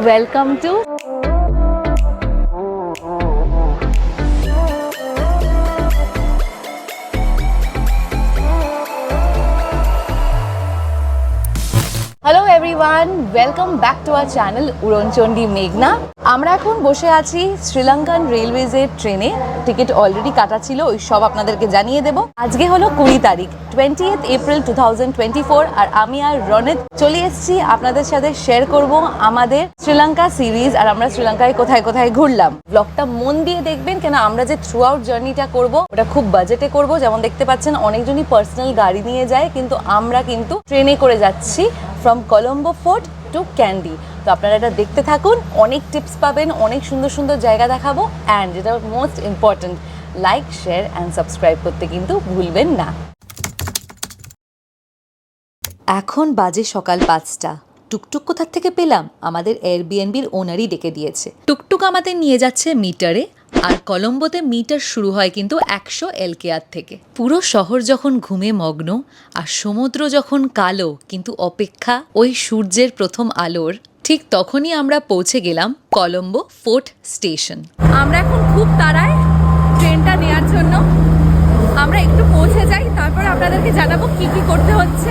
welcome to hello everyone welcome back to our channel Uronchondi মেঘনা আমরা এখন বসে আছি শ্রীলঙ্কান রেলওয়েজের ট্রেনে। টিকিট অলরেডি কাটা ছিল, ওই সব আপনাদেরকে জানিয়ে দেব। আজকে হলো কুড়ি তারিখ টোয়েন্টি এপ্রিল টু আর আমি আর রনিত চলে এসেছি আপনাদের সাথে শেয়ার করব আমাদের শ্রীলঙ্কা সিরিজ আর আমরা শ্রীলঙ্কায় কোথায় কোথায় ঘুরলাম। ব্লগটা মন দিয়ে দেখবেন, কেন আমরা যে থ্রু আউট জার্নিটা করব, ওটা খুব বাজেটে করব। যেমন দেখতে পাচ্ছেন, অনেকজনই পার্সোনাল গাড়ি নিয়ে যায়, কিন্তু আমরা কিন্তু ট্রেনে করে যাচ্ছি from Colombo Fort to Kandy. তো আপনারা এটা দেখতে থাকুন, অনেক টিপস পাবেন, অনেক সুন্দর সুন্দর জায়গা দেখাবো অ্যান্ড যেটা most important like share and subscribe করতে কিন্তু ভুলবেন না। এখন বাজে সকাল পাঁচটা। টুকটুক কোথার থেকে পেলাম? আমাদের এয়ারবিএনবির ওনারই ডেকে দিয়েছে। টুকটুক আমাদের নিয়ে যাচ্ছে মিটারে আর কলম্বোতে মিটার শুরু হয় কিন্তু একশো এলকেআর থেকে। পুরো শহর যখন ঘুমে মগ্ন আর সমুদ্র যখন কালো কিন্তু অপেক্ষা ওই সূর্যের প্রথম আলোর, ঠিক তখনই আমরা পৌঁছে গেলাম কলম্বো ফোর্ট স্টেশন। আমরা এখন খুব তাড়ায় ট্রেনটা নেওয়ার জন্য। আমরা একটু পৌঁছে যাই, তারপর আপনাদেরকে জানাব কি কি করতে হচ্ছে।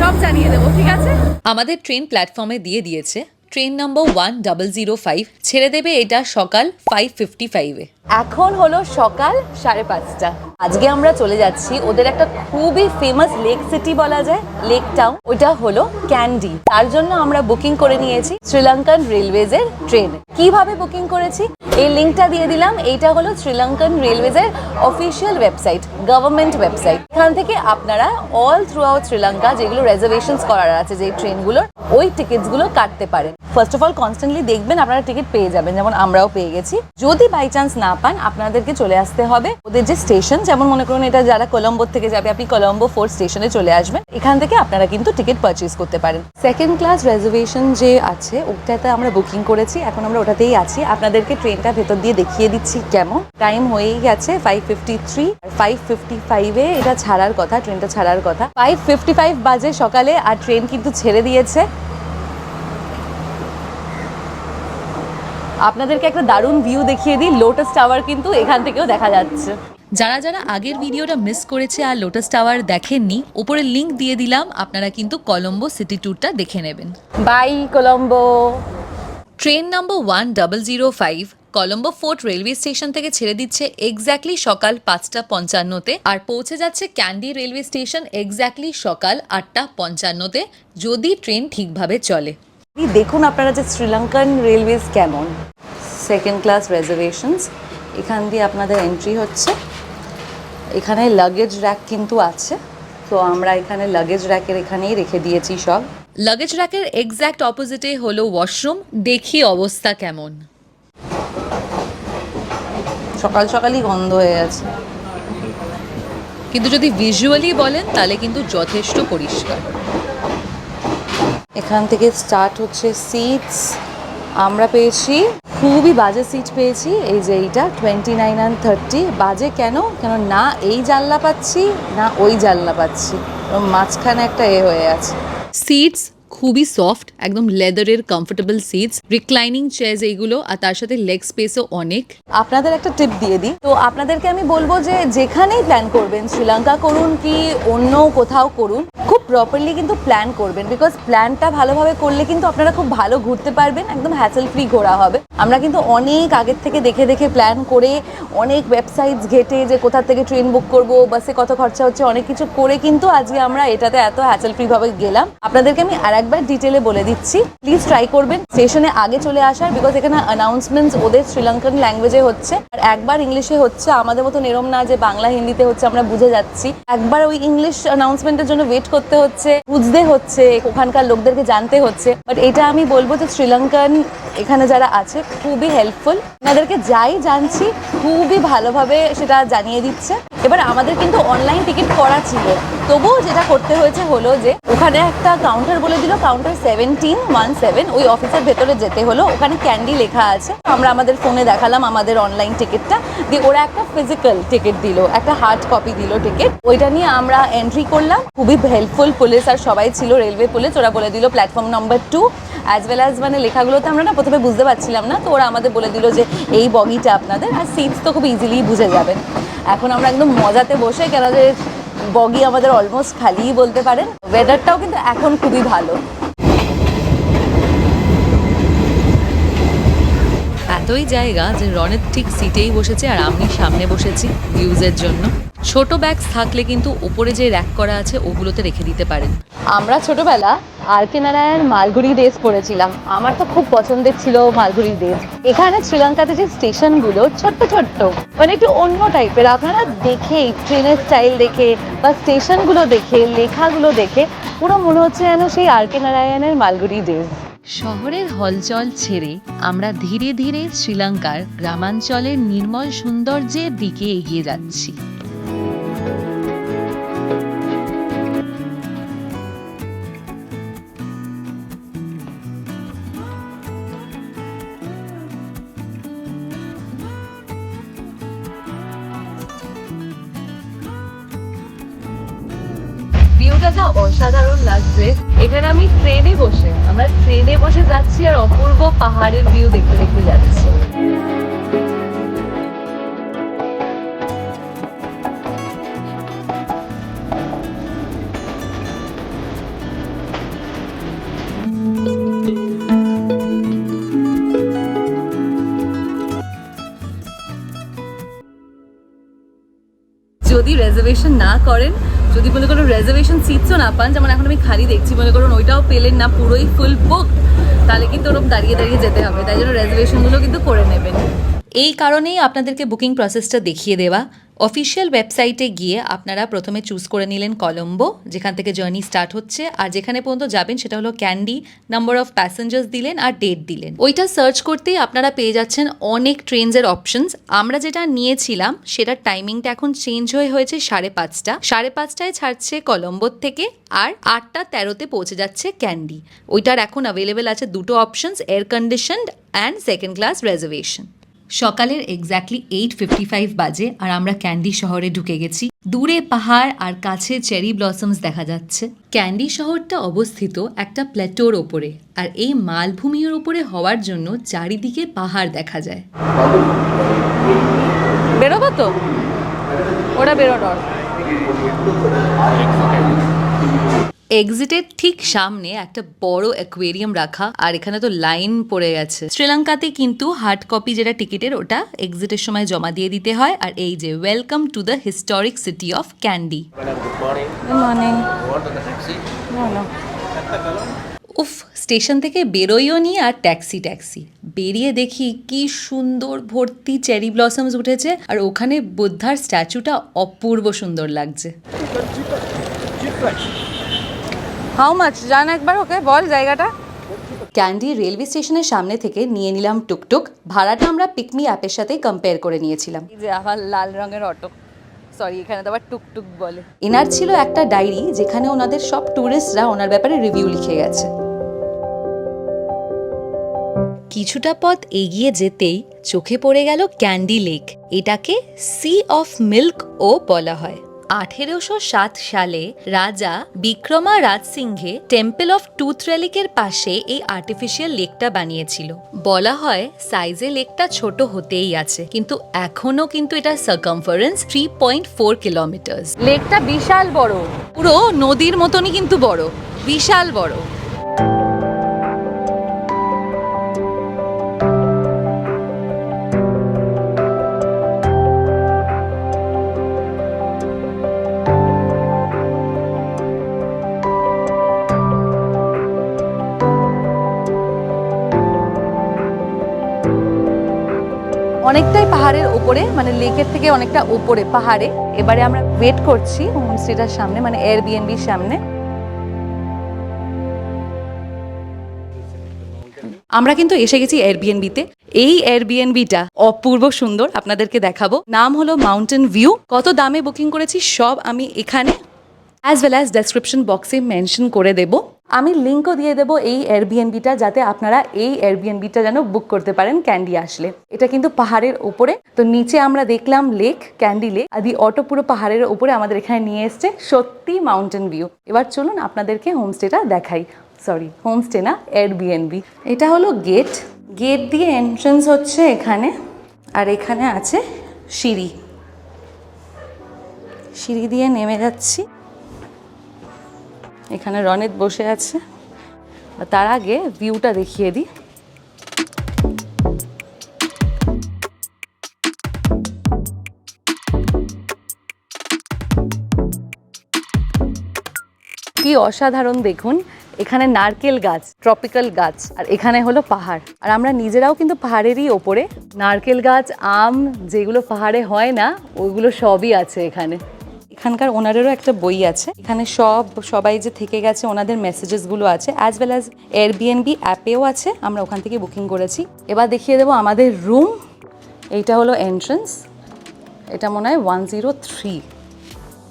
সব জানিয়ে দেবো, ঠিক আছে? আমাদের ট্রেন প্ল্যাটফর্মে দিয়ে দিয়েছে। Train number one double zero five ছেড়ে দেবে এটা সকাল ফাইভ ফিফটি ফাইভে এখন হলো সকাল সাড়ে পাঁচটা। আজকে আমরা চলে যাচ্ছি ওদের একটা খুবই ফেমাস লেক সিটি বলা যায় লেক টাউন ওটা হলো ক্যান্ডি তার জন্য আমরা বুকিং করে নিয়েছি শ্রীলঙ্কান রেলওয়েজের ট্রেন কীভাবে বুকিং করেছি? এই লিঙ্কটা দিয়ে দিলাম। এইটা হলো শ্রীলঙ্কান রেলওয়েজের অফিসিয়াল ওয়েবসাইট গভর্নমেন্ট ওয়েবসাইট এখান থেকে আপনারা অল থ্রু আউট শ্রীলঙ্কা যেগুলো রেজার্ভেশনস করার আছে যে ট্রেনগুলোর ওই টিকিটসগুলো কাটতে পারেন। ফার্স্ট অফ অল কনস্ট্যান্টলি দেখবেন আপনারা টিকিট পেয়ে যাবেন, যেমন আমরাও পেয়ে গেছি। যদি বাই চান্স না পান, আপনাদেরকে চলে আসতে হবে। ওদের যে স্টেশন যেমন মনে করুন এটা যারা কলম্বো থেকে যাবে, আপনি কলম্বো ফোর্ট স্টেশনে চলে আসবেন। এখান থেকে আপনারা কিন্তু টিকিট পারচেজ করতে পারেন। সেকেন্ড ক্লাস রেজার্ভেশন যে আছে, ওটাতে আমরা বুকিং করেছি। এখন আমরা ওটাতেই আছি। আপনাদেরকে ট্রেনটা ভেতর দিয়ে দেখিয়ে দিচ্ছি কেমন। টাইম হয়েই গেছে ফাইভ ফিফটি থ্রি আর ফাইভ ফিফটি ফাইভে এটা ছাড়ার কথা ট্রেনটা ছাড়ার কথা। ফাইভ ফিফটি ফাইভ বাজে সকালে, আর ট্রেন কিন্তু ছেড়ে দিয়েছে। আপনাদেরকে একটা দারুণ ভিউ দেখিয়ে দিই। লোটাস টাওয়ার কিন্তু এখান থেকেও দেখা যাচ্ছে। যারা যারা আগের ভিডিওটা মিস করেছে আর লোটাস টাওয়ার দেখেননি উপরে লিংক দিয়ে দিলাম আপনারা কিন্তু কলম্বো সিটি ট্যুরটা দেখে নেবেন। By Colombo train number one double zero five Colombo Fort railway station থেকে ছেড়ে দিচ্ছে এক্স্যাক্টলি সকাল পাঁচটা পঞ্চান্নতে আর পৌঁছে যাচ্ছে ক্যান্ডি রেলওয়ে স্টেশন এক্স্যাক্টলি সকাল আটটা পঞ্চান্নতে যদি ট্রেন ঠিকভাবে চলে। দেখুন আপনারা যে শ্রীলঙ্কান রেলওয়েজ কেমন। সেকেন্ড ক্লাস রেজার্ভেশনস এখান দিয়ে আপনাদের এন্ট্রি হচ্ছে। এখানে লাগেজ র্যাক কিন্তু আছে। তো আমরা এখানে লাগেজ র্যাকের এখানেই রেখে দিয়েছি সব। লাগেজ র্যাকের এক্স্যাক্ট অপোজিটে হলো ওয়াশরুম দেখি অবস্থা কেমন। সকাল সকালই গন্ধ হয়ে গেছে। কিন্তু যদি ভিজুয়ালি বলেন তাহলে কিন্তু যথেষ্ট পরিষ্কার। এখান থেকে স্টার্ট হচ্ছে সিটস আমরা পেয়েছি, খুবই বাজে সিট পেয়েছি। এই যে এইটা টোয়েন্টি নাইন অ্যান্ড থার্টি বাজে কেন? কেন না এই জানলা পাচ্ছি, না ওই জানলা পাচ্ছি। মাঝখানে একটা এ হয়ে আছে। সিটস খুবই সফট একদম লেদারের কমফোর্টেবল সিটস রিক্লাইনিং চেয়ার্স এইগুলো, আর তার সাথে লেগ স্পেসও অনেক। আপনাদের একটা টিপ দিয়ে দিই। তো আপনাদেরকে আমি বলব যে, যেখানেই প্ল্যান করবেন, শ্রীলঙ্কা করুন কি অন্য কোথাও করুন, খুব প্রপারলি কিন্তু প্ল্যান করবেন বিকজ প্ল্যানটা ভালোভাবে করলে কিন্তু আপনারা খুব ভালো ঘুরতে পারবেন, একদম হ্যাসেল ফ্রি ঘোরা হবে। আমরা কিন্তু অনেক আগের থেকে দেখে দেখে প্ল্যান করে অনেক ওয়েবসাইটস ঘেটে যে কোথা থেকে ট্রেন বুক করব বাসে কত খরচা হচ্ছে, অনেক কিছু করে কিন্তু আজকে আমরা এটাতে এত হ্যাসেল ফ্রি ভাবে গেলাম। আপনাদেরকে আমি আর একবার ডিটেলে বলে দিচ্ছি। প্লিজ ট্রাই করবেন। স্টেশনে আগে চলে আসার বিকজ এখানে অ্যানাউন্সমেন্টস ওদের শ্রীলঙ্কান ল্যাঙ্গুয়েজে হচ্ছে। আর একবার ইংলিশে হচ্ছে। আমাদের মতন এরম না যে বাংলা হিন্দিতে হচ্ছে আমরা বুঝে যাচ্ছি। একবার ওই ইংলিশ অ্যানাউন্সমেন্টের জন্য ওয়েট করতে হচ্ছে। বুঝতে হচ্ছে। ওখানকার লোকদেরকে জানতে হচ্ছে। বাট এটা আমি বলব যে শ্রীলঙ্কান এখানে যারা আছে, খুবই হেল্পফুল ওনাদেরকে যাই জানছি, খুবই ভালোভাবে সেটা জানিয়ে দিচ্ছে। এবার আমাদের কিন্তু অনলাইন টিকিট করা ছিল। তবুও যেটা করতে হয়েছে হলো যে, ওখানে একটা কাউন্টার বলে দিল কাউন্টার সেভেন্টিন ওয়ান সেভেন ওই অফিসের ভেতরে যেতে হলো। ওখানে ক্যান্ডি লেখা আছে। আমরা আমাদের ফোনে দেখালাম আমাদের অনলাইন টিকিটটা দিয়ে ওরা একটা ফিজিক্যাল টিকিট দিল, একটা হার্ড কপি দিল টিকিট ওইটা নিয়ে আমরা এন্ট্রি করলাম। খুবই হেল্পফুল পুলিশ আর সবাই ছিল রেলওয়ে পুলিশ ওরা বলে দিল platform number two as well as মানে লেখাগুলোতে আমরা না প্রথমে বুঝতে পারছিলাম না, তো ওরা আমাদের বলে দিল যে, এই বগিটা আপনাদের। আর সিটস তো খুব ইজিলি বুঝে যাবেন এখন আমরা একদম মজাতে বসে, কেন যে বগি আমাদের অলমোস্ট খালিই বলতে পারেন। ওয়েদারটাও কিন্তু এখন খুবই ভালো। এতই জায়গা যে রনের ঠিক সিটেই বসেছে আর আমি সামনে বসেছি ভিউজের জন্য। ছোট ব্যাগস থাকলে কিন্তু উপরে যে র্যাক করা আছে ওগুলোতে রেখে দিতে পারেন। আমরা ছোটবেলা R K Narayan Malgudi days পড়েছিলাম। আমার তো খুব পছন্দের ছিল মালগুড়ি ডেজ এখানে শ্রীলঙ্কাতে যে স্টেশনগুলো ছোট্ট ছোট্ট মানে একটু অন্য টাইপের। আপনারা দেখেই, ট্রেনের স্টাইল দেখে বা স্টেশনগুলো দেখে, লেখাগুলো দেখে, পুরো মনে হচ্ছে যেন সেই আর কে নারায়ণের মালগুড়ি ডেজ শহরের হলচল ছেড়ে আমরা ধীরে ধীরে শ্রীলঙ্কার গ্রামাঞ্চলের নির্মল সৌন্দর্যের দিকে এগিয়ে যাচ্ছি। ভিউটা যা অসাধারণ লাগছে। এখানে আমি ট্রেনে বসে, আমরা ট্রেনে বসে যাচ্ছি আর অপূর্ব পাহাড়ের ভিউ দেখতে দেখতে যাচ্ছি। যদি রেজার্ভেশন না করেন যদি মনে করুন রেজার্ভেশন সিটসও না পান, যেমন এখন আমি খালি দেখছি, মনে করুন ওইটাও পেলেন না, পুরোই ফুল বুক তাহলে কিন্তু ওরকম দাঁড়িয়ে দাঁড়িয়ে যেতে হবে। তাই জন্য রেজার্ভেশনগুলো কিন্তু করে নেবেন। এই কারণেই আপনাদেরকে বুকিং প্রসেসটা দেখিয়ে দেওয়া। অফিসিয়াল ওয়েবসাইটে গিয়ে আপনারা প্রথমে চুজ করে নিলেন কলম্বো যেখান থেকে জার্নি স্টার্ট হচ্ছে। আর যেখানে পর্যন্ত যাবেন সেটা হলো ক্যান্ডি নাম্বার অফ প্যাসেঞ্জার্স দিলেন আর ডেট দিলেন। ওইটা সার্চ করতেই আপনারা পেয়ে যাচ্ছেন অনেক ট্রেনসের অপশনস আমরা যেটা নিয়েছিলাম, সেটার টাইমিংটা এখন চেঞ্জ হয়ে হয়েছে সাড়ে পাঁচটা। সাড়ে পাঁচটায় ছাড়ছে কলম্বোর থেকে আর আটটা তেরোতে পৌঁছে যাচ্ছে ক্যান্ডি ওইটার এখন অ্যাভেলেবেল আছে দুটো options air conditioned and second class reservation সকালের এক্স্যাক্টলি এইট ফিফটি ফাইভ বাজে আর আমরা ক্যান্ডি শহরে ঢুকে গেছি। দূরে পাহাড় আর কাছে চেরি ব্লসমস দেখা যাচ্ছে। ক্যান্ডি শহরটা অবস্থিত একটা প্ল্যাটোর ওপরে আর এই মালভূমির ওপরে হওয়ার জন্য চারিদিকে পাহাড় দেখা যায়। বেরোবো তো? ওরা বেরোনোর। এক্সিটের ঠিক সামনে একটা বড় অ্যাকোয়ারিয়াম রাখা আর এখানে তো লাইন পড়ে গেছে শ্রীলঙ্কাতে কিন্তু হার্ড কপি যেটা টিকিটের ওটা এক্সিটের সময় জমা দিয়ে দিতে হয় আর এই যে welcome to the historic city of Kandy মানে উফ স্টেশন থেকে বেরোইও নি আর ট্যাক্সি ট্যাক্সি বেরিয়ে দেখি কি সুন্দর ভর্তি চেরি ব্লসমস উঠেছে আর ওখানে বুদ্ধার স্ট্যাচুটা অপূর্ব সুন্দর লাগছে হাউ মাচ জান একবার ওকে বল জায়গাটা। ক্যান্ডি রেলওয়ে স্টেশনের সামনে থেকে নিয়ে নিলাম টুকটুক। ভাড়াটা আমরা পিকমি অ্যাপের সাথে কম্পেয়ার করে নিয়েছিলাম। যে আমার লাল রঙের অটো। সরি এখানে তো আবার টুকটুক বলে। এনার ছিল একটা ডায়েরি যেখানে ওনাদের সব ট্যুরিস্টরা ওনার ব্যাপারে রিভিউ লিখে গেছে। কিছুটা পথ এগিয়ে যেতেই চোখে পড়ে গেল ক্যান্ডি লেক। এটাকে সি অফ মিল্ক ও বলা হয়। আঠেরোশো সাত সালে Raja Vikrama Raj Sinha temple of tooth রেলিকের পাশে এই আর্টিফিশিয়াল লেকটা বানিয়েছিল। বলা হয় সাইজে লেকটা ছোট হতেই আছে, কিন্তু এখনও কিন্তু এটা circumference three point four kilometre লেকটা বিশাল বড়। পুরো নদীর মতনই কিন্তু বড়, বিশাল বড়। অনেকটাই পাহাড়ের ওপরে মানে লেকের থেকে অনেকটা ওপরে পাহাড়ে। এবারে আমরা ওয়েট করছি হোমস্টেটার সামনে মানে এয়ারবিএনবির সামনে। আমরা কিন্তু এসে গেছি এয়ারবিএনবিতে এই এয়ারবিএনবিটা অপূর্ব সুন্দর, আপনাদেরকে দেখাবো। নাম হলো মাউন্টেন ভিউ কত দামে বুকিং করেছি সব আমি এখানে অ্যাজ ওয়েল অ্যাজ ডেসক্রিপশন বক্সে মেনশন করে দেব। আমি লিঙ্কও দিয়ে দেবো এই এয়ারবিএনবিটা যাতে আপনারা এই এয়ারবিএনবিটা যেন বুক করতে পারেন ক্যান্ডি আসলে। এটা কিন্তু পাহাড়ের উপরে। তো নিচে আমরা দেখলাম লেক ক্যান্ডি লেক আদি অটো পুরো পাহাড়ের উপরে আমাদের এখানে নিয়ে এসছে সত্যি মাউন্টেন ভিউ এবার চলুন আপনাদেরকে হোমস্টেটা দেখাই। সরি হোমস্টে না এয়ারবিএনবি এটা হলো গেট গেট দিয়ে এন্ট্রেন্স হচ্ছে এখানে। আর এখানে আছে সিঁড়ি। সিঁড়ি দিয়ে নেমে যাচ্ছি। এখানে রনেত বসে আছে। তার আগে ভিউটা দেখিয়ে দিই। কি অসাধারণ দেখুন, এখানে নারকেল গাছ ট্রপিক্যাল গাছ, আর এখানে হলো পাহাড়। আর আমরা নিজেরাও কিন্তু পাহাড়েরই ওপরে। নারকেল গাছ, আম, যেগুলো পাহাড়ে হয় না ওইগুলো সবই আছে এখানে। এখানকার ওনারেরও একটা বই আছে। এখানে সব, সবাই যে থেকে গেছে, ওনাদের মেসেজেসগুলো আছে অ্যাজ ওয়েল অ্যাজ এয়ারবিএনবি অ্যাপেও আছে, আমরা ওখান থেকে বুকিং করেছি। এবার দেখিয়ে দেবো আমাদের রুম এইটা হলো এন্ট্রেন্স এটা মনে হয় ওয়ান জিরো থ্রি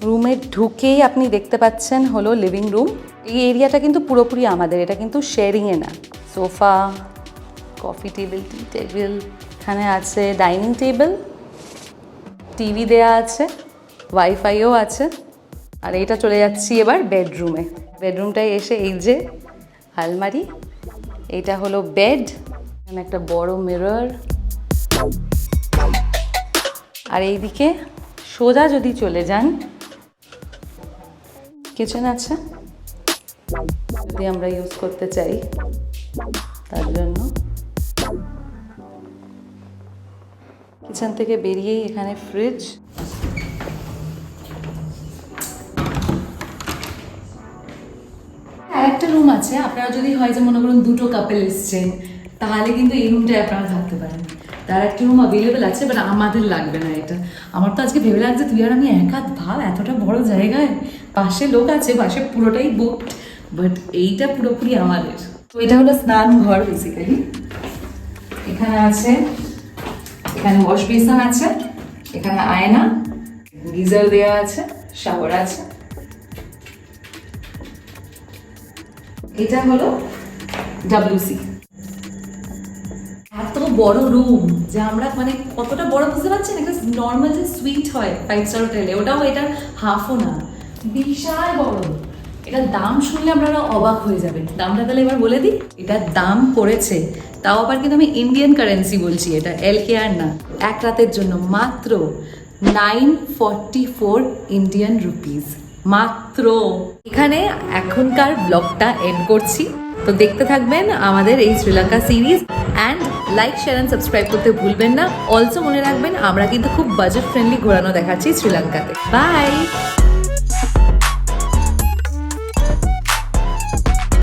রুমে ঢুকেই আপনি দেখতে পাচ্ছেন হলো লিভিং রুম এই এরিয়াটা কিন্তু পুরোপুরি আমাদের, এটা কিন্তু শেয়ারিংয়ে না। Sofa coffee table tea table এখানে আছে ডাইনিং টেবিল টিভি দেয়া আছে। ওয়াইফাইও আছে। আর এটা চলে যাচ্ছি এবার বেডরুমে বেডরুমটায় এসে এই যে আলমারি এটা হলো বেড এখানে একটা বড় মিরর আর এইদিকে সোজা যদি চলে যান কিচেন আছে। যদি আমরা ইউজ করতে চাই, তার জন্য। কিচেন থেকে বেরিয়েই এখানে ফ্রিজ আছে, আপনারা যদি হয় যে মনে করুন দুটো কাপেল এসছেন, তাহলে কিন্তু এই রুমটায় আপনারা থাকতে পারেন। তার একটা রুম অ্যাভেলেবেল আছে বাট আমাদের লাগবে না এটা। আমার তো আজকে ভেবে লাগছে, তুই আর আমি একা ভাব এতটা বড় জায়গায় পাশে লোক আছে, পাশে পুরোটাই বুকড বাট এইটা পুরোপুরি আমাদের। তো এটা হলো স্নান ঘর বেসিক্যালি এখানে আছে, এখানে ওয়াশ বেসিন আছে, এখানে আয়না, গিজার দেওয়া আছে শাওয়ার আছে। এটা হলো ডাব্লিউসি এত বড় রুম যে আমরা মানে কতটা বড় বুঝতে পারছেন একটা নর্মাল যে সুইট হয় ফাইভ স্টার হোটেলে ওটাও এটার হাফও না। বিশাল বড় এটার দাম শুনলে আপনারা অবাক হয়ে যাবেন। দামটা তাহলে এবার বলে দিই এটার দাম পড়েছে তাও আবার কিন্তু আমি ইন্ডিয়ান কারেন্সি বলছি এটা এল কে আর না। এক রাতের জন্য মাত্র nine forty four Indian rupees মাত্র। এখানে এখনকার ব্লগটা এন্ড করছি। তো দেখতে থাকবেন আমাদের এই Sri Lanka series and like share and subscribe করতে ভুলবেন না। অলসো মনে রাখবেন, আমরা কিন্তু খুব বাজেট ফ্রেন্ডলি ঘোরানো দেখাচ্ছি শ্রীলঙ্কাতে। বাই